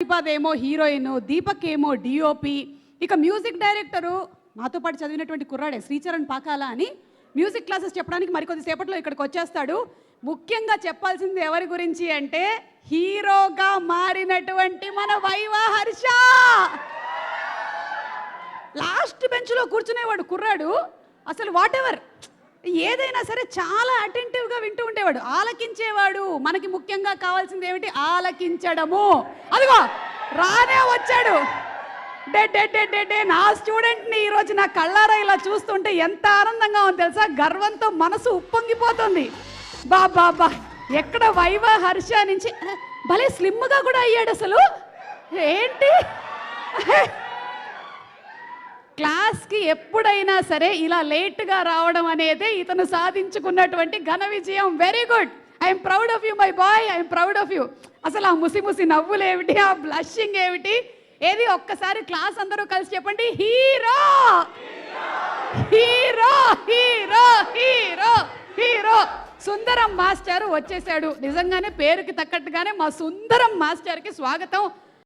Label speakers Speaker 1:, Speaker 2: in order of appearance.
Speaker 1: శ్రీపాద్ ఏమో హీరోయిన్ దీపక్ ఏమో డిఓపి ఇక మ్యూజిక్ డైరెక్టరు మాతో పాటు చదివినటువంటి కుర్రాడే శ్రీచరణ్ పాకాల అని మ్యూజిక్ క్లాసెస్ చెప్పడానికి మరికొద్ది సేపట్లో ఇక్కడికి వచ్చేస్తాడు. ముఖ్యంగా చెప్పాల్సింది ఎవరి గురించి అంటే హీరోగా మారినటువంటి మన వైవా హర్ష. లాస్ట్ బెంచ్లో కూర్చునేవాడు కుర్రాడు. అసలు వాట్ ఎవర్ ఏదైనా సరే చాలా అటెంటివ్గా వింటూ ఉండేవాడు. ఆలకించేవాడు. మనకి ముఖ్యంగా కావాల్సింది ఏమిటి? ఆలకించడము. అదిగో రానే వచ్చాడు. డే డే డే డే డే నా స్టూడెంట్ని ఈరోజు నా కళ్ళారా ఇలా చూస్తుంటే ఎంత ఆనందంగా ఉంది తెలుసా? గర్వంతో మనసు ఉప్పొంగిపోతుంది. బా బా బా. ఎక్కడ వైవ హర్ష నుంచి భలే స్లిమ్గా కూడా అయ్యాడు అసలు. ఏంటి? క్లాస్కి ఎప్పుడైనా సరే ఇలా లేట్గా రావడం అనేదే ఇతను సాధించుకున్నటువంటి ఘన విజయం. Very good I'm proud of you my boy I'm proud of you అసలు ఆ ముసి ముసి నవ్వులు ఏమిటి? ఆ బ్లషింగ్ ఏమిటి? ఏది? ఒక్కసారి క్లాస్ అందరూ కలిసి చెప్పండి. Hero! Hero! Hero! Hero! Hero! Sundaram master వచ్చేసాడు నిజంగానే పేరుకి తగ్గట్టుగానే మా సుందరం మాస్టర్కి స్వాగతం.